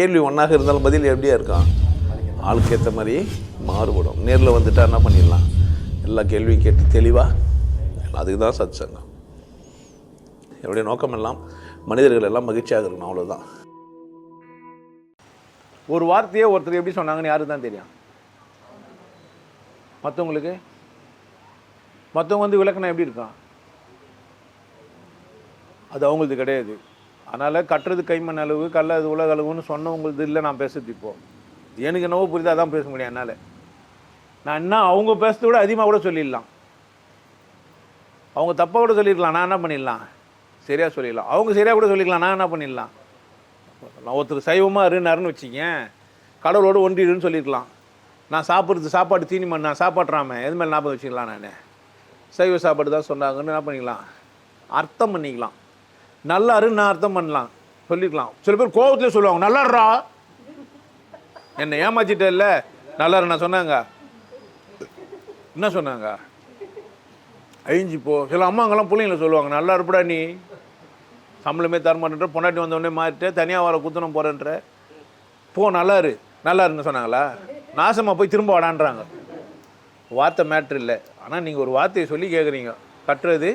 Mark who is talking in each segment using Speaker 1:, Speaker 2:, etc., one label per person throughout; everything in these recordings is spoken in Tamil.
Speaker 1: கேள்வி ஒன்றாக இருந்தாலும் பதில் எப்படியா இருக்கான் ஆளுக்கு ஏற்ற மாதிரி மாறுபடும். நேரில் வந்துட்டா என்ன பண்ணிடலாம்? எல்லா கேள்வியும் கேட்டு தெளிவாக அதுக்கு தான் சத் சங்கம் என்னுடைய நோக்கம் எல்லாம் மனிதர்கள் எல்லாம் மகிழ்ச்சியாக இருக்கணும் அவ்வளோதான்
Speaker 2: ஒரு வார்த்தையே ஒருத்தர் எப்படி சொன்னாங்கன்னு யாருக்கு தான் தெரியும்? மற்றவங்களுக்கு மற்றவங்க வந்து விளக்கணம் எப்படி இருக்கான் அது அவங்களுக்கு கிடையாது. அதனால் கட்டுறது கைமண் அளவு கல்ல அது உலக அளவுன்னு சொன்னவங்களுக்கு இல்லை நான் பேசுறது இப்போ. எனக்கு என்னவோ புரியுது தான் பேச முடியும் என்னால். நான் என்ன அவங்க பேசுறத விட அதிகமாக கூட சொல்லிடலாம். அவங்க தப்பாக கூட சொல்லியிருக்கலாம் நான் என்ன பண்ணிடலாம்? சரியாக சொல்லிடலாம். அவங்க சரியாக கூட சொல்லிக்கலாம் நான் என்ன பண்ணிடலாம்? நான் ஒருத்தர் சைவமாக இருனாருன்னு வச்சுக்கேன். கடவுளோடு ஒன்றிடுன்னு சொல்லியிருக்கலாம் நான் சாப்பிட்றது சாப்பாடு தீனி மண் நான் சாப்பாடுறாம எது மேலே ஞாபகம் வச்சுக்கலாம் நான்? சைவ சாப்பாடு தான் சொன்னாங்கன்னு என்ன பண்ணிக்கலாம்? அர்த்தம் பண்ணிக்கலாம். நல்லாருன்னு நான் அர்த்தம் பண்ணலாம். சொல்லிக்கலாம் சில பேர் கோபத்தில் சொல்லுவாங்க நல்லாடுறா என்னை ஏமாச்சிட்ட இல்லை நல்லாரு நான் சொன்னாங்க. என்ன சொன்னாங்க? அழிஞ்சு போ. சில அம்மாங்கெல்லாம் பிள்ளைங்கள சொல்லுவாங்க நல்லா இருப்படா நீ. சம்பளமே தரமாட்டேன்ற பொண்டாட்டி வந்தோடனே மாறிட்டு தனியாக வர குத்தனம் போகிறேன்ற போ நல்லா இரு நல்லா இருன்னு சொன்னாங்களா? நாசமாக போய் திரும்ப வாடான்றாங்க. வார்த்தை மேட்ரு இல்லை. ஆனால் நீங்கள் ஒரு வார்த்தையை சொல்லி கேட்குறீங்க கட்டுறது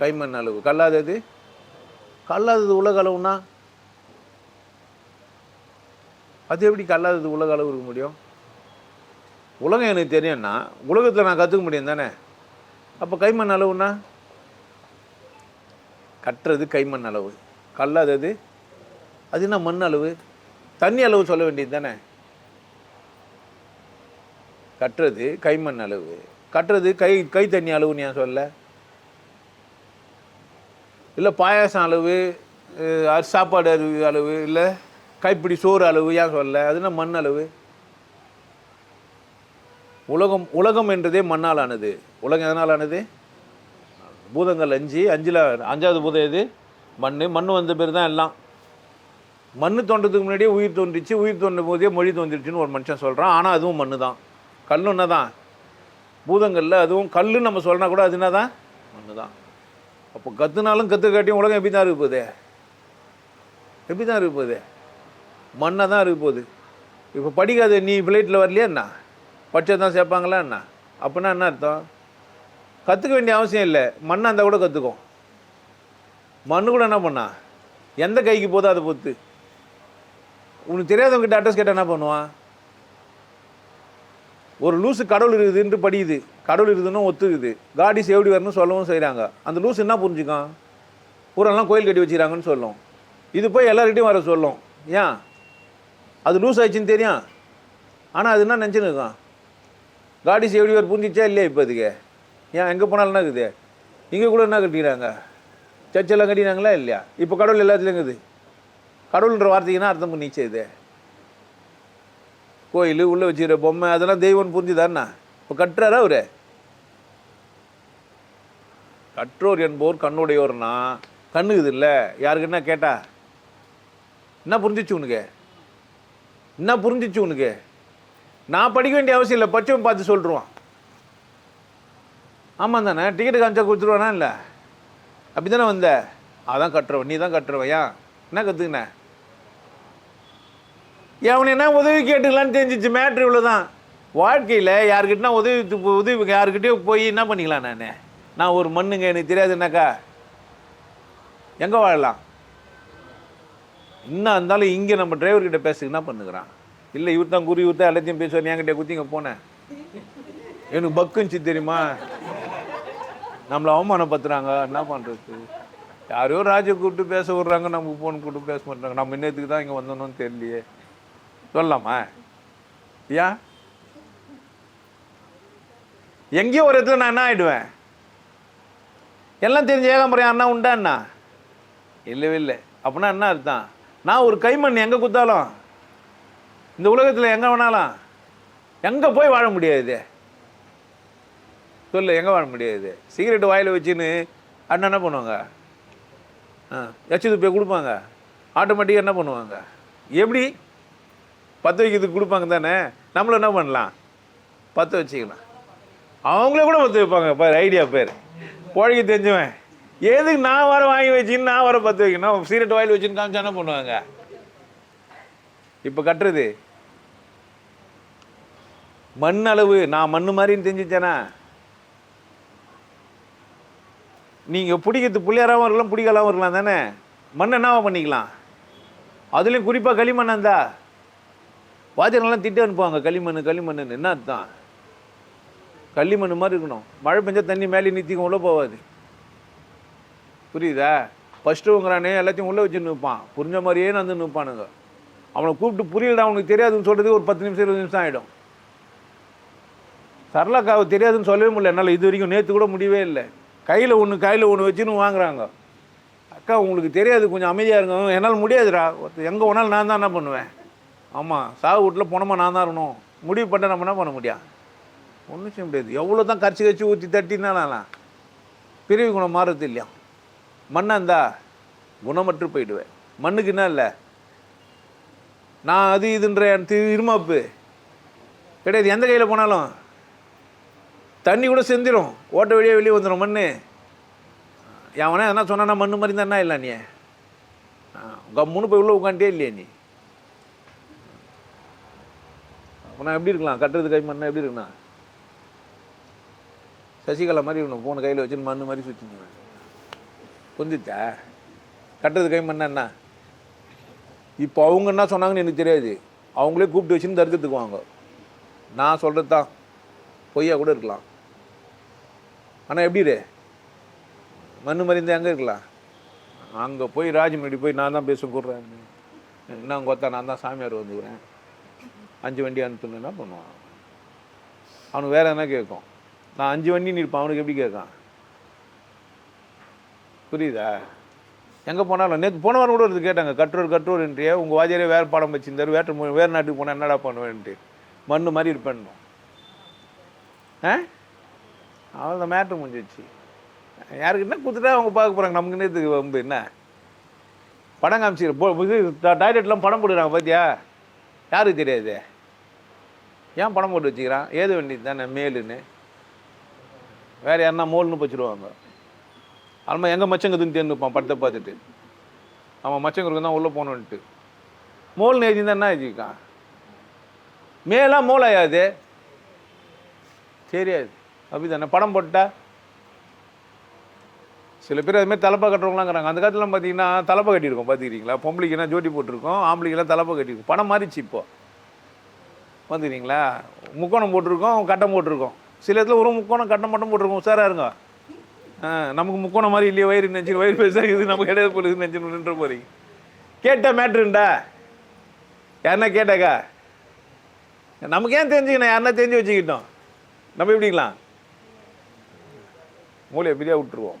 Speaker 2: கைமண் அளவு கல்லாதது கல்லாதது உலக அளவுனா அது எப்படி கல்லாதது உலக அளவு இருக்க முடியும்? உலகம் எனக்கு தெரியும்னா உலகத்தில் நான் கற்றுக்க முடியும் தானே? அப்போ கைமண் அளவுனா கட்டுறது கைமண் அளவு. கல்லாதது அது என்ன மண் அளவு? தண்ணி அளவு சொல்ல வேண்டியது தானே? கட்டுறது கைமண் அளவு. கட்டுறது கை கை தண்ணி அளவுன்னு ஏன் சொல்ல? இல்லை பாயாசம் அளவு சாப்பாடு அளவு அளவு இல்லை கைப்பிடி சோறு அளவு ஏன் சொல்ல அது என்ன மண் அளவு? உலகம் உலகம் என்றதே மண்ணால் ஆனது உலகம் எதனால் ஆனது பூதங்கள் அஞ்சு அஞ்சில் அஞ்சாவது பூதம் எது? மண் மண் வந்த பேர் தான் எல்லாம். மண் தோன்றதுக்கு முன்னாடியே உயிர் தோன்றிச்சு. உயிர் தோன்றும் போதே மொழி தோன்றிடுச்சுன்னு ஒரு மனுஷன் சொல்கிறான் ஆனால் அதுவும் மண்ணு தான். கல்லுன்னா தான் பூதங்களில் அதுவும் கல்லுன்னு நம்ம சொல்கிறா கூட அது என்ன தான் மண்ணு தான் அப்போ கற்றுனாலும் கற்றுக்காட்டியும் உலகம் எப்படி தான் இருக்க போகுது? எப்படி தான் இருக்க போகுது? மண்ணாக தான் இருக்க போகுது. இப்போ படிக்காத நீ ஃப்ளைட்டில் வரலையா என்ன? படிச்சா தான் சேர்ப்பாங்களா என்ன? அப்படின்னா என்ன அர்த்தம்? கற்றுக்க வேண்டிய அவசியம் இல்லை. மண்ணை அந்த கூட கற்றுக்கும் மண்ணு கூட என்ன பண்ணா? எந்த கைக்கு போதோ அதை பொறுத்து. உனக்கு தெரியாதவங்ககிட்ட அட்ரஸ் கேட்டால் என்ன பண்ணுவான்? ஒரு லூஸு கடவுள் இருக்குதுன்ட்டு படியுது. கடவுள் இருக்குதுன்னு ஒத்துக்குது. காடிஸ் எப்படி வரணும்னு சொல்லவும் செய்கிறாங்க அந்த லூஸ் என்ன புரிஞ்சுக்கான் ஊரெல்லாம் கோயில் கட்டி வச்சுக்கிறாங்கன்னு சொல்லும். இது போய் எல்லார்கிட்டையும் வர சொல்லும். ஏன்? அது லூஸ் ஆயிடுச்சுன்னு தெரியும். ஆனால் அது என்ன நினச்சின்னு இருக்கான் காடிஸ் எப்படி வர புரிஞ்சிச்சா இல்லையா இப்போ அதுக்கு? ஏன்? எங்கே போனாலும் என்ன இருக்குது? இங்கே கூட என்ன கட்டிக்கிறாங்க? சர்ச்செல்லாம் கட்டினாங்களா இல்லையா? இப்போ கடவுள் எல்லாத்துலேயும் இருக்குது. கடவுள்ன்ற வார்த்தைக்குன்னா அர்த்தம் பண்ணிச்சு இது. கோயில் உள்ளே வச்சுக்கிற பொம்மை அதெல்லாம் தெய்வம்னு புரிஞ்சுதாண்ணா இப்போ கட்டுறாரா அவர்? கற்றோர் என்போர் கண்ணுடையோர்னா கண்ணுக்குது இல்லை யாருக்கு என்ன கேட்டா? என்ன புரிஞ்சிச்சு உனக்கு? என்ன புரிஞ்சிச்சு உனக்கு? நான் படிக்க வேண்டிய அவசியம் இல்லை படிச்சவன் பார்த்து சொல்லிடுவான் ஆமாம் தானே? டிக்கெட்டு காமிச்சா கொடுத்துருவானா இல்லை? அப்படி தானே வந்த? அதான் கட்டுறவன் நீ தான் கட்டுறவையா? என்ன கற்றுக்கினேன் அவனை என்ன உதவி கேட்டுக்கலான்னு தெரிஞ்சிச்சு மேட்ரு இவ்வளோ தான் வாழ்க்கையில் யாருக்கிட்டனா உதவி உதவி யாருக்கிட்டயோ போய் என்ன பண்ணிக்கலாம் நான்? நான் ஒரு மண்ணுங்க எனக்கு தெரியாதுனாக்கா எங்கே வாழலாம்? இன்னும் இருந்தாலும் இங்கே நம்ம டிரைவர்கிட்ட பேசுக்கு என்ன இல்லை இவர் தான் குறி இவர் தான் எல்லாத்தையும் பேசுவார் என்கிட்ட குத்திங்க போனேன் எனக்கு பக்குன்ச்சு தெரியுமா? நம்மளை அவமானப்படுத்துகிறாங்க என்ன பண்ணுறது யாரையோ ராஜை கூப்பிட்டு பேச விட்றாங்க நமக்கு ஃபோன் கூப்பிட்டு பேச மாட்டாங்க நம்ம இன்னத்துக்கு தான் இங்கே வந்தோன்னு தெரியலையே. சொல்லலாமா? ஏன் எங்கேயோ ஒரு இடத்துல நான் என்ன ஆகிடுவேன் எல்லாம் தெரிஞ்ச ஏகாம்பரம் அண்ணா உண்டா அண்ணா? இல்லவே இல்லை. அப்படின்னா என்ன அர்த்தம்? நான் ஒரு கைமண் எங்கே குத்தாலும்? இந்த உலகத்தில் எங்கே வேணாலும்? எங்கே போய் வாழ முடியாது சொல்லு எங்கே வாழ முடியாது? சிகரெட் வாயில் வச்சுன்னு அண்ணன் என்ன பண்ணுவாங்க? ஆ எச்சு துப்பியை கொடுப்பாங்க. ஆட்டோமேட்டிக்காக என்ன பண்ணுவாங்க? எப்படி? பற்ற வைக்கிறதுக்கு கொடுப்பாங்க தானே? நம்மளும் என்ன பண்ணலாம்? பற்ற வச்சுக்கலாம். அவங்களே கூட பற்ற வைப்பாங்க. பாரு ஐடியா பேர். பொழைக்க தெரிஞ்சுவேன். எதுக்கு நான் வர வாங்கி வச்சுன்னு நான் வர பற்ற வைக்கணும்? சீரட் வாயில் வச்சுன்னு காமிச்சா என்ன பண்ணுவாங்க? இப்போ கட்டுறது. மண் அளவு. நான் மண் மாதிரின்னு தெரிஞ்சிச்சேனா? நீங்கள் பிடிக்கிறது புள்ளியாராகவும் இருக்கலாம் பிடிக்கலாவும் இருக்கலாம் தானே? மண் என்னவா பண்ணிக்கலாம்? அதுலேயும் குறிப்பாக களிமண் இருந்தா வாத்தியாரெல்லாம் திட்டு அனுப்புவாங்க களிமண் களிமண் என்ன அதுதான் களிமண் மாதிரி இருக்கணும். மழை பெஞ்சா தண்ணி மேலே நித்திக்கும் உள்ளே போகாது புரியுதா? ஃபஸ்ட்டுங்கிறானே எல்லாத்தையும் உள்ளே வச்சு நிற்பான். புரிஞ்ச மாதிரியே வந்து நிற்பானுங்க. அவனை கூப்பிட்டு புரியலடா அவனுக்கு தெரியாதுன்னு சொல்கிறது ஒரு பத்து நிமிஷம் இருபது நிமிஷம் ஆகிடும் சரளாக்காவை தெரியாதுன்னு சொல்லவே முடியல. என்னால் இது வரைக்கும் நேற்று கூட முடியவே இல்லை. கையில் ஒன்று கையில் ஒன்று வச்சுன்னு வாங்குறாங்க. அக்கா உங்களுக்கு தெரியாது கொஞ்சம் அமைதியாக இருங்க. என்னால் முடியாதுடா. எங்கே ஒன்றால் நான் தான் என்ன பண்ணுவேன்? ஆமாம் சாவு வீட்டில் போனோமா நான் தான் இருக்கணும். முடிவு பண்ண நம்ம என்ன பண்ண முடியும் ஒன்றும் செய்ய முடியாது. எவ்வளோ தான் கரைச்சி கரைச்சி ஊற்றி தட்டினாலாம் பிரிவு குணம் மாறுறது இல்லையா? மண்ணாக இருந்தா குணமற்று போயிடுவேன். மண்ணுக்கு என்ன இல்லை? நான் அது இதுன்ற எனக்கு இருமாப்பு. கிடையாது எந்த கையில் போனாலும் தண்ணி கூட செஞ்சிரும் ஓட்ட வழியாக வெளியே வந்துடும் மண் எவனே என்ன சொன்னா மண் மாதிரி தான் என்ன இல்லை நீ கம்முன்னு போய் உள்ளே உட்காந்துட்டே இல்லையா நீ? நான் எப்படி இருக்கலாம்? கட்டுறது கை மண்ணா எப்படி இருக்குண்ணா? சசிகலா மாதிரி இருக்கணும் ஃபோனை கையில் வச்சுன்னு மண்ணு மாதிரி சுற்றிங்க புரிஞ்சுச்சா? கட்டுறது கை மண்ணா என்ன? இப்போ அவங்க என்ன சொன்னாங்கன்னு எனக்கு தெரியாது. அவங்களே கூப்பிட்டு வச்சுன்னு தடுக்கிறதுக்குவாங்க நான் சொல்கிறது தான். பொய்யா கூட இருக்கலாம். ஆனால் எப்படி ரே மண்ணு மாதிரி இருந்தால் எங்கே இருக்கலாம்? அங்கே போய் ராஜமணி போய் நான் தான் பேச கூடுறேன் என்ன கொத்தா நான் தான் சாமியார் வந்துக்கிறேன். அஞ்சு வண்டி அனுப்புங்கன்னா என்ன பண்ணுவான். அவனுக்கு வேறு என்ன கேட்கும் நான் அஞ்சு வண்டி நிற்பான் அவனுக்கு எப்படி கேட்கான் புரியுதா? எங்கே போனாலும் நேற்று போன வாரம் கூட ஒருத்தர் கேட்டாங்க கற்றோர் கட்டுரோர்ன்றியே உங்கள் வாத்தியாரே வேறு பாடம் வச்சிருந்தாரு வேற்று வேறு நாட்டுக்கு போனால் என்னடா பண்ணுவேன்ட்டு மண்ணு மாதிரி இருப்பேன் ஆ? அவன் தான் மேட்ரு முடிஞ்சிச்சு. யாருக்கு என்ன கொடுத்துட்டா அவங்க பார்க்க போகிறாங்க நமக்கு நேற்றுக்கு வம்பு என்ன? படம் காமிச்சிக்கிற போ இது டாய்லெட்லாம் படம் போடுறாங்க பார்த்தியா யாருக்கு தெரியாது? ஏன் படம் போட்டு வச்சுக்கிறான்? ஏது வேண்டியது தானே மேலுன்னு. வேறு யாருன்னா மோல்னு வச்சுருவாங்க அதுமாதிரி எங்கள் மச்சங்கதுன்னு தேர்ந்துப்பான் படத்தை பார்த்துட்டு. அவன் மச்சங்களுக்கு தான் உள்ளே போகணுன்ட்டு மோல்னு எழுதியிருந்தா என்ன எழுதிக்கான் மேலாம் மோலாயாது தெரியாது. அப்படி தானே படம் போட்டால் சில பேர் அதுமாதிரி தலைப்பா கட்டுறவங்களாங்கிறாங்க. அந்த காலத்துலாம் பார்த்தீங்கன்னா தலைப்பா கட்டியிருக்கோம். பார்த்துக்கிறீங்களா பொம்பளைக்குனா ஜோட்டி போட்டிருக்கோம். ஆம்பளைக்கெல்லாம் தலைப்பா கட்டியிருக்கோம். பணம் மாறிச்சு இப்போ. வந்துக்கிறீங்களா முக்கோணம் போட்டிருக்கோம் கட்டம் போட்டிருக்கோம். சில இடத்துல ஒரு முக்கோணம் கட்டம் மட்டும் போட்டிருக்கோம். உஷாராக இருங்க. நமக்கு முக்கோணம் மாதிரி இல்லையே வயிறு நினச்சி வயிறு பெருசாக இது நமக்கு கிடையாது போல நினச்சி நின்ற போகிறீங்க கேட்ட மேட்ருண்டா யாருன்னா கேட்டாக்கா? நமக்கு ஏன் தெரிஞ்சுக்கணும்? யாருன்னா தெரிஞ்சு வச்சுக்கிட்டோம். நம்ம எப்படிங்களா மூலையை எப்படியா விட்டுருவோம்.